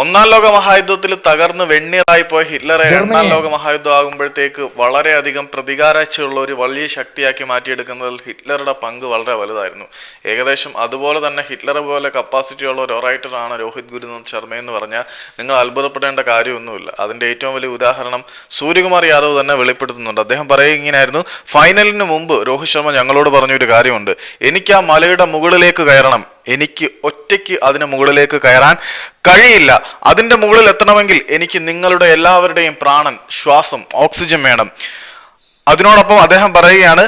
ഒന്നാം ലോക മഹായുദ്ധത്തിൽ തകർന്ന് വെണ്ണീറായി പോയ ഹിറ്റ്ലറെ രണ്ടാം ലോക മഹായുദ്ധം ആകുമ്പോഴത്തേക്ക് വളരെയധികം പ്രതികാരാഴ്ചയുള്ള ഒരു വലിയ ശക്തിയാക്കി മാറ്റിയെടുക്കുന്നതിൽ ഹിറ്റ്ലറുടെ പങ്ക് വളരെ വലുതായിരുന്നു. ഏകദേശം അതുപോലെ തന്നെ ഹിറ്റ്ലറെ പോലെ കപ്പാസിറ്റി ഉള്ള ഒരു റൈറ്ററാണ് രോഹിത് ഗുരുനാഥ് ശർമ്മ എന്ന് പറഞ്ഞാൽ നിങ്ങൾ അത്ഭുതപ്പെടേണ്ട കാര്യമൊന്നുമില്ല. അതിന്റെ ഏറ്റവും വലിയ ഉദാഹരണം സൂര്യകുമാർ യാദവ് തന്നെ വെളിപ്പെടുത്തുന്നുണ്ട്. അദ്ദേഹം പറയുക ഇങ്ങനെയായിരുന്നു ഫൈനലിന് മുമ്പ് രോഹിത് ശർമ്മ ഞങ്ങളോട് പറഞ്ഞൊരു കാര്യമുണ്ട്. എനിക്ക് ആ മലയുടെ മുകളിലേക്ക് കയറണം. എനിക്ക് ഒറ്റയ്ക്ക് അതിന് മുകളിലേക്ക് കയറാൻ കഴിയില്ല. അതിന്റെ മുകളിൽ എത്തണമെങ്കിൽ എനിക്ക് നിങ്ങളുടെ എല്ലാവരുടെയും പ്രാണൻ ശ്വാസം ഓക്സിജൻ വേണം. അതിനോടൊപ്പം അദ്ദേഹം പറയുകയാണ്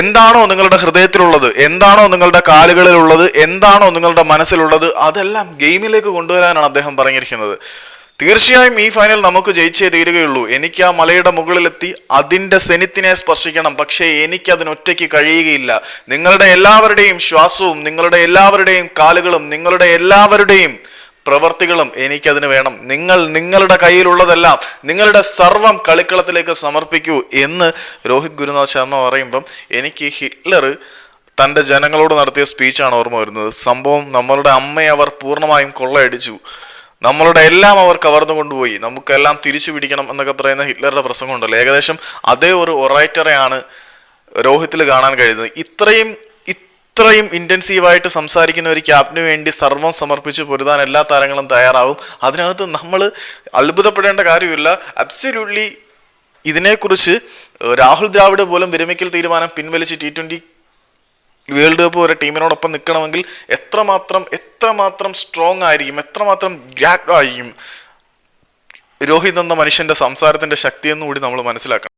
എന്താണോ നിങ്ങളുടെ ഹൃദയത്തിലുള്ളത് എന്താണോ നിങ്ങളുടെ കാലുകളിലുള്ളത് എന്താണോ നിങ്ങളുടെ മനസ്സിലുള്ളത് അതെല്ലാം ഗെയിമിലേക്ക് കൊണ്ടുവരാനാണ് അദ്ദേഹം പറഞ്ഞിരിക്കുന്നത്. തീർച്ചയായും ഈ ഫൈനൽ നമുക്ക് ജയിച്ചേ തീരുകയുള്ളൂ. എനിക്ക് ആ മലയുടെ മുകളിലെത്തി അതിന്റെ സെനിത്തിനെ സ്പർശിക്കണം. പക്ഷേ എനിക്ക് അതിനൊറ്റയ്ക്ക് കഴിയുകയില്ല. നിങ്ങളുടെ എല്ലാവരുടെയും ശ്വാസവും നിങ്ങളുടെ എല്ലാവരുടെയും കാലുകളും നിങ്ങളുടെ എല്ലാവരുടെയും പ്രവർത്തികളും എനിക്കതിന് വേണം. നിങ്ങൾ നിങ്ങളുടെ കയ്യിലുള്ളതെല്ലാം നിങ്ങളുടെ സർവം കളിക്കളത്തിലേക്ക് സമർപ്പിക്കൂ എന്ന് രോഹിത് ഗുരുനാഥ് ശർമ്മ പറയുമ്പം എനിക്ക് ഹിറ്റ്ലർ തന്റെ ജനങ്ങളോട് നടത്തിയ സ്പീച്ചാണ് ഓർമ്മ വരുന്നത്. സംഭവം നമ്മളുടെ അമ്മയെ അവർ പൂർണമായും കൊള്ളയടിച്ചു. നമ്മളുടെ എല്ലാം അവർ കവർന്നു കൊണ്ടുപോയി. നമുക്കെല്ലാം തിരിച്ചു പിടിക്കണം എന്നൊക്കെ പറയുന്ന ഹിറ്റ്ലറുടെ പ്രസംഗമുണ്ടല്ലോ. ഏകദേശം അതേ ഒരു ഒറൈറ്ററെയാണ് രോഹിത്തിൽ കാണാൻ കഴിയുന്നത്. ഇത്രയും ഇത്രയും ഇന്റൻസീവായിട്ട് സംസാരിക്കുന്ന ഒരു ക്യാപ്റ്റന് വേണ്ടി സർവം സമർപ്പിച്ച് പൊരുതാൻ എല്ലാ താരങ്ങളും തയ്യാറാവും. അതിനകത്ത് നമ്മൾ അത്ഭുതപ്പെടേണ്ട കാര്യമില്ല. അബ്സല്യൂട്ട്ലി ഇതിനെക്കുറിച്ച് രാഹുൽ ദ്രാവിഡ് പോലും വിരമിക്കൽ തീരുമാനം പിൻവലിച്ച് ടി ട്വന്റി വേൾഡ് കപ്പ് വരെ ടീമിനോടൊപ്പം നിൽക്കണമെങ്കിൽ എത്രമാത്രം എത്രമാത്രം സ്ട്രോങ് ആയിരിക്കും എത്രമാത്രം ഗ്രാഡ് ആയിരിക്കും? രോഹിത് എന്ന മനുഷ്യന്റെ സംസാരത്തിന്റെ ശക്തി എന്നുകൂടി നമ്മൾ മനസ്സിലാക്കണം.